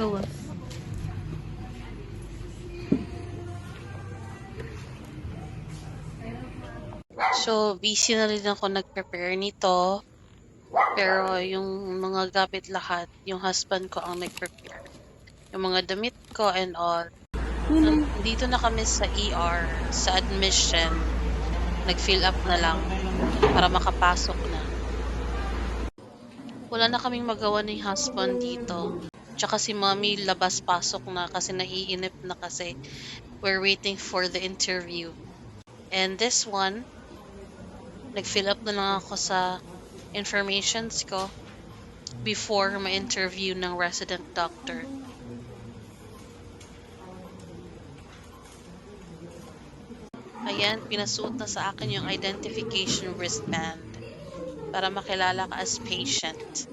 gawas. So, busy na rin ako nag-prepare nito. Pero yung mga gamit lahat, yung husband ko ang nag-prepare. Yung mga damit ko and all. Nun- Dito na kami sa ER, sa admission. Nag-fill up na lang para makapasok na. Wala na kaming magawa ni husband dito. Tsaka si mommy labas-pasok na kasi naiinip na kasi we're waiting for the interview. And this one, nag-fill up na lang ako sa informations ko before my interview ng resident doctor. Ayan, pinasuot na sa akin yung identification wristband para makilala ka as patient.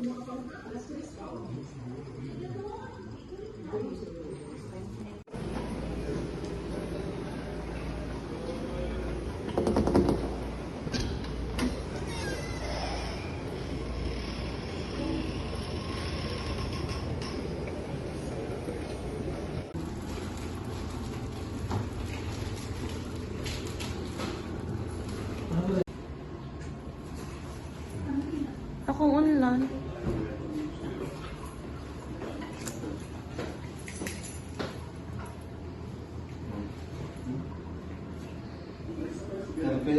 Akong unlan. At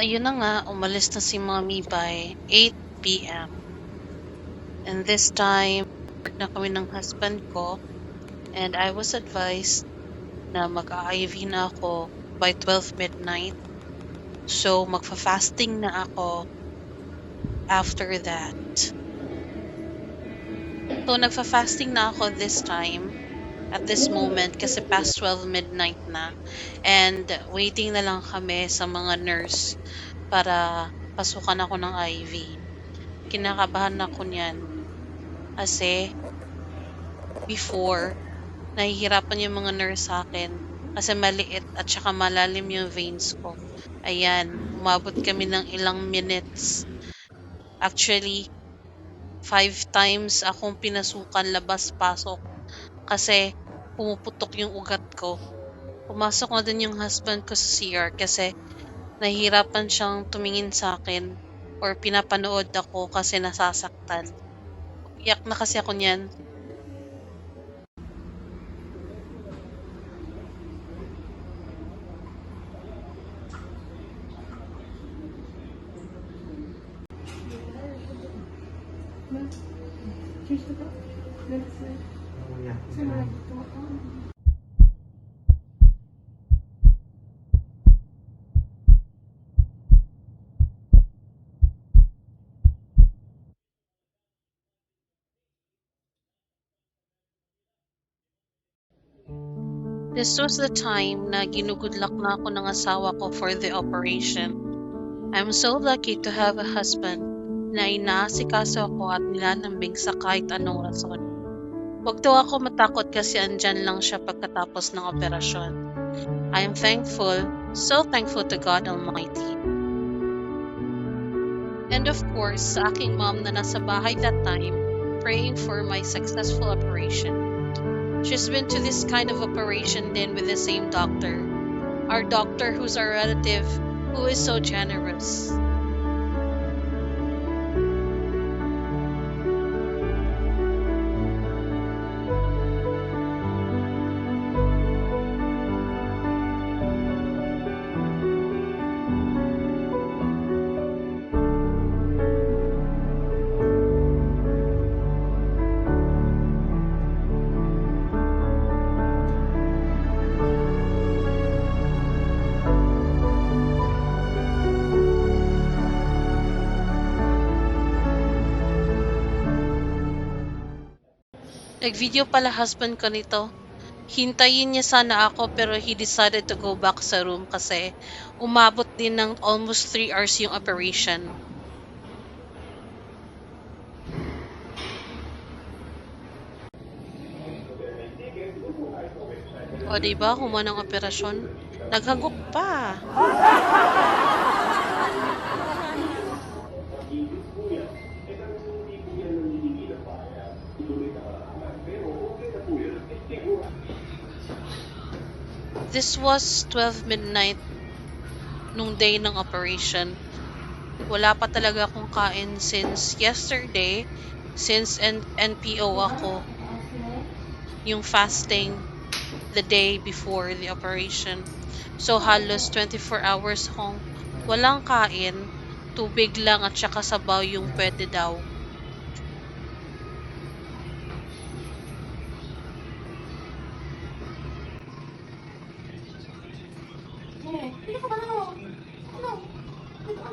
ayun na nga, umalis na si mommy by 8 p.m. And this time, na kami ng husband ko and I was advised na mag-IV na ako by 12 midnight. So, magfa-fasting na ako after that. So, nagfa-fasting na ako this time at this moment kasi past 12 midnight na and waiting na lang kami sa mga nurse para pasukan ako ng IV. Kinakabahan ako niyan kasi before nahihirapan yung mga nurse sa akin kasi maliit at saka malalim yung veins ko. Ayan, umabot kami ng ilang minutes. Actually, five times akong pinasukan labas-pasok kasi pumuputok yung ugat ko. Pumasok na din yung husband ko sa CR kasi nahihirapan siyang tumingin sa akin or pinapanood ako kasi nasasaktan. Iyak na kasi ako niyan. This was the time na ginugudlak na ako ng asawa ko for the operation. I'm so lucky to have a husband na inaasikaso ako at nilalambing sa kahit anong rason. Huwag daw ako matakot kasi andyan lang siya pagkatapos ng operasyon. I am thankful, so thankful to God Almighty. And of course, sa aking mom na nasa bahay that time, praying for my successful operation. She's been to this kind of operation then with the same doctor. Our doctor who's our relative who is so generous. Nag-video pala husband ko nito. Hintayin niya sana ako pero he decided to go back sa room kasi umabot din ng almost 3 hours yung operation. O diba, kumuha ng operasyon? Naghagok pa. This was 12 midnight nung day ng operation. Wala pa talaga akong kain since yesterday, since N- NPO ako. Yung fasting the day before the operation. So halos 24 hours akong walang kain, tubig lang at saka sabaw yung pwede daw. Dito ka ba na? Ano? Dito ka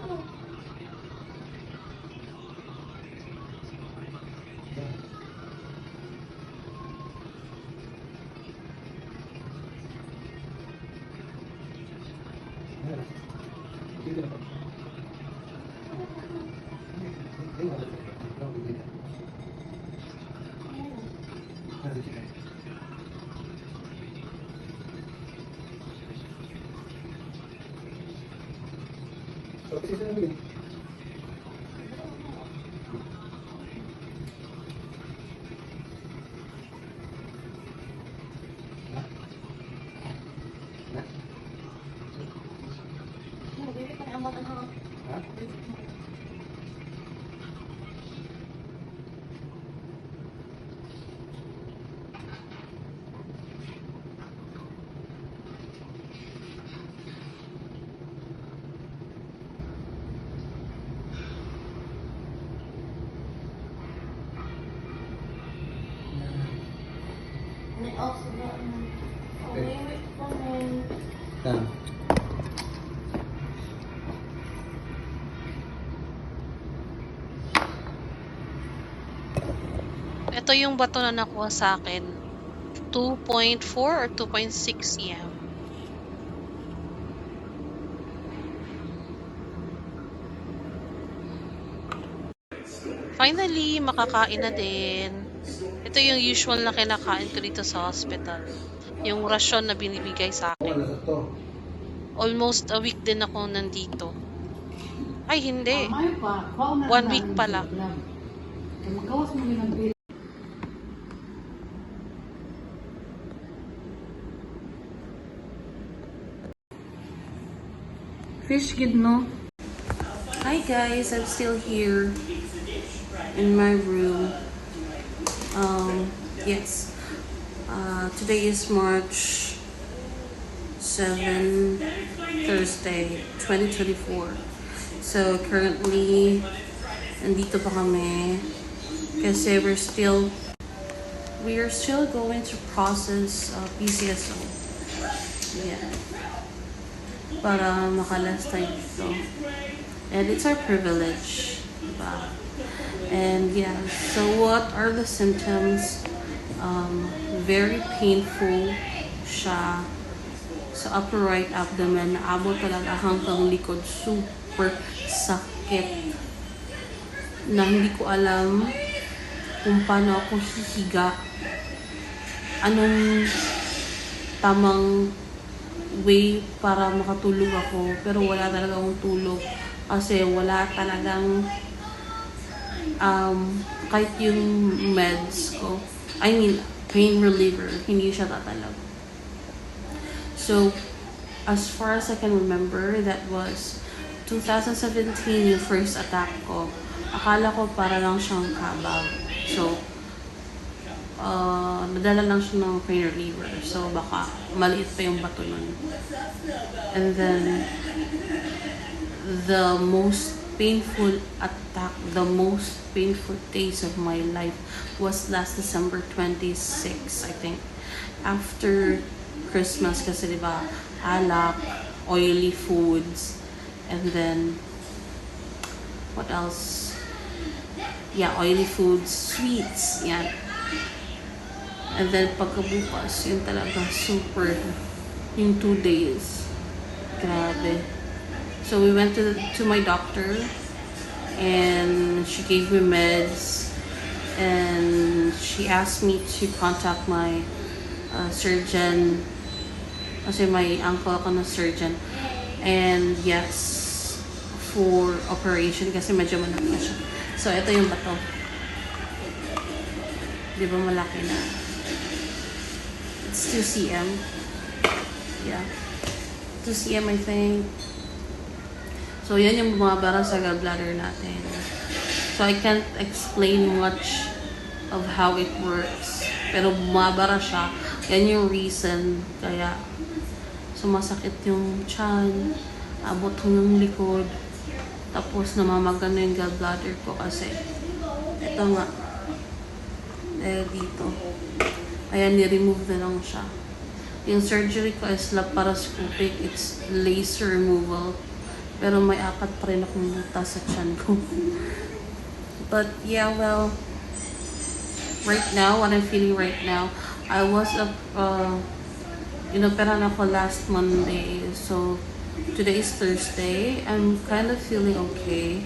ba na? Ano, baby, panaamot ang hawak. May oxygen. Oh, may wait pa rin. Yan. Ito yung bato na nakuha sa akin. 2.4 or 2.6 EM. Finally, makakain na din. Ito yung usual na kinakain ko dito sa hospital. Yung rasyon na binibigay sa akin. Almost a week din ako nandito. Ay, hindi. One week pala. Fish gid no? Hi guys, I'm still here in my room. Um, yes. Uh, today is March 7, Thursday, 2024. So currently, nandito pa kami kasi we're still we are still going to process uh, PCSO. Yeah. Para makalast tayo dito. And it's our privilege. Diba? And yeah, so what are the symptoms? Um, very painful siya sa upper right abdomen. Naabot talaga hanggang likod. Super sakit. Na hindi ko alam kung paano ako hihiga. Anong tamang way para makatulog ako. Pero wala talaga akong tulog. Kasi wala talagang um, kahit yung meds ko, I mean, pain reliever, hindi siya tatalab. So, as far as I can remember, that was 2017 yung first attack ko. Akala ko para lang siyang kabag. So, uh, nadala lang siya ng pain reliever. So, baka maliit pa yung bato nun. And then, the most painful attack, the most painful days of my life was last December 26, I think. After Christmas kasi di ba, alak, oily foods, and then what else? Yeah, oily foods, sweets, yan. And then pagkabukas, yun talaga super, yung two days. Grabe. So we went to to my doctor and she gave me meds and she asked me to contact my uh, surgeon. Kasi may uncle ako na surgeon. And yes for operation kasi medyo malaki na siya. So ito yung bato. Di ba malaki na it's 2 cm yeah 2 cm I think So, yan yung bumabara sa gallbladder natin. So, I can't explain much of how it works. Pero bumabara siya. Yan yung reason. Kaya, sumasakit yung chan, abot hanggang likod. Tapos, namamagana yung gallbladder ko kasi ito nga. Eh, dito. Ayan, ni-remove na lang siya. Yung surgery ko is laparoscopic. It's laser removal. Pero may apat pa rin akong butas sa tiyan ko. But yeah, well, right now, what I'm feeling right now, I was up, uh, inoperan ako last Monday. So, today is Thursday. I'm kind of feeling okay.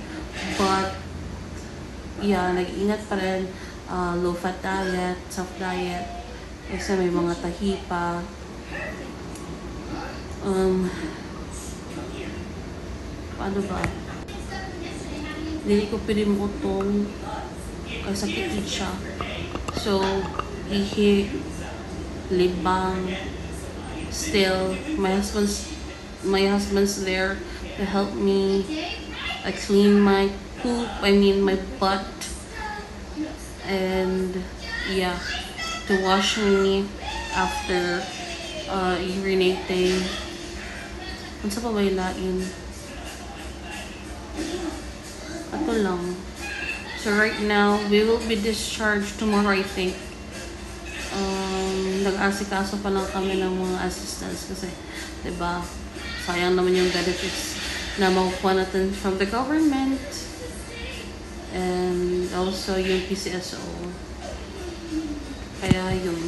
But, yeah, nag-ingat pa rin. Uh, low-fat diet, soft diet. Kasi may mga tahi pa. Um, paano ba? Hindi ko pinimutong kasi sakit din siya. So, ihi, libang, still, my husband's, my husband's there to help me uh, clean my poop, I mean my butt, and yeah, to wash me after uh, urinating. Ano sa pa ba yung lain? Ato lang. So right now, we will be discharged tomorrow, I think. Um, nag-asikaso pa lang kami ng mga assistants kasi, ba sayang naman yung benefits na makukuha natin from the government. And also yung PCSO. Kaya yun.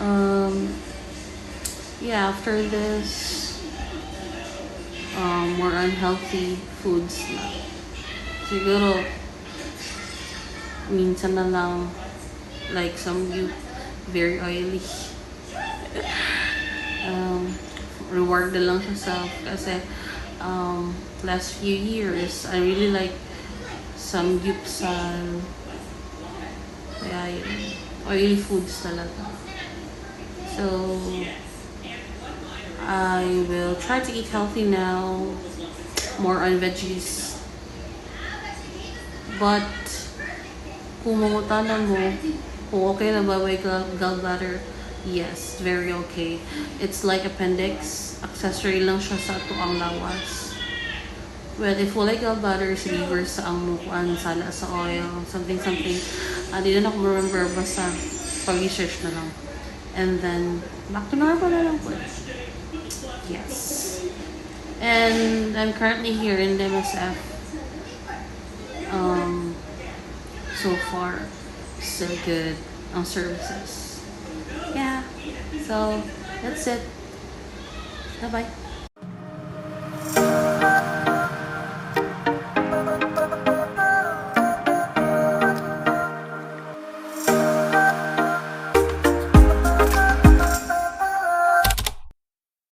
Um, yeah, after this, um, more unhealthy foods na. Siguro, minsan na lang, like some you very oily. um, reward na lang sa self kasi um, last few years, I really like some gyupsal. Yun, oily foods talaga. So, I will try to eat healthy now, more on veggies. But, kung mangutana mo, kung okay na ba may gall- gallbladder, yes, very okay. It's like appendix, accessory lang siya sa tuang lawas. Well, if wala gallbladder, liver sa ang mukuan, sala sa oil, something something. Uh, di na ako remember, basta pag-research na lang. And then, back to normal na lang po. Yes. And I'm currently here in MSF. Um, so far, so good on services. Yeah. So, that's it. Bye-bye.